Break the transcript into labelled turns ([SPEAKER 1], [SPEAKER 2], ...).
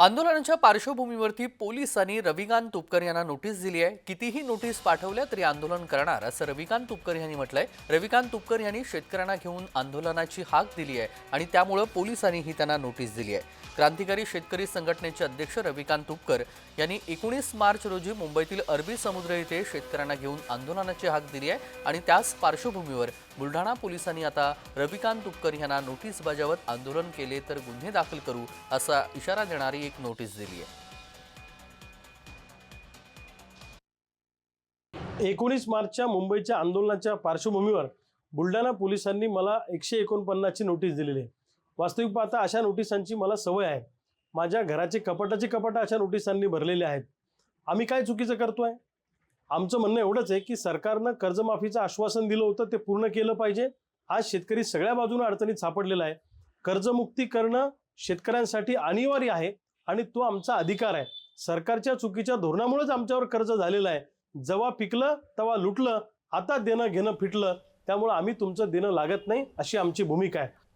[SPEAKER 1] आंदोलनाच्या पार्श्वभूमीवरती पोलिसांनी रविकांत तुपकर यांना नोटीस दिली आहे. कितीही नोटीस पाठवल्या तरी आंदोलन करणार असं रविकांत तुपकर यांनी म्हटलंय. रविकांत तुपकर यांनी शेतकऱ्यांना घेऊन आंदोलनाची हाक दिली आहे आणि त्यामुळं पोलिसांनीही त्यांना नोटीस दिली आहे. क्रांतिकारी शेतकरी संघटनेचे अध्यक्ष रविकांत तुपकर यांनी एकोणीस मार्च रोजी मुंबईतील अरबी समुद्र येथे शेतकऱ्यांना घेऊन आंदोलनाची हाक दिली आहे आणि त्याच पार्श्वभूमीवर बुलढाणा पोलिसांनी आता रविकांत तुपकर यांना नोटीस बजावत आंदोलन केले तर गुन्हे दाखल करू असा इशारा देणारी एक नोटीस दिली आहे.
[SPEAKER 2] एकोणीस मार्चच्या मुंबईच्या आंदोलनाच्या पार्श्वभूमीवर बुलढाणा पोलिसांनी मला एकशे एकोणपन्नासची नोटीस दिलेली आहे. वास्तविक पाहता अशा नोटिसांची मला सवय आहे. माझ्या घराचे कपाटाचे कपाट अशा नोटिसांनी भरलेले आहेत. आम्ही काय चुकीचं करतोय? आमचं म्हणणं एवढंच आहे की सरकारनं कर्जमाफीचं आश्वासन दिलं होतं ते पूर्ण केलं पाहिजे. आज शेतकरी सगळ्या बाजूने अडचणीत सापडलेला आहे. कर्जमुक्ती करणं शेतकऱ्यांसाठी अनिवार्य आहे आणि तो आमचा अधिकार आहे. सरकारच्या चुकीच्या धोरणामुळेच आमच्यावर कर्ज झालेलं आहे. जेव्हा पिकलं तेव्हा लुटलं आता देणं घेणं फिटलं त्यामुळं आम्ही तुमचं देणं लागत नाही अशी आमची भूमिका आहे.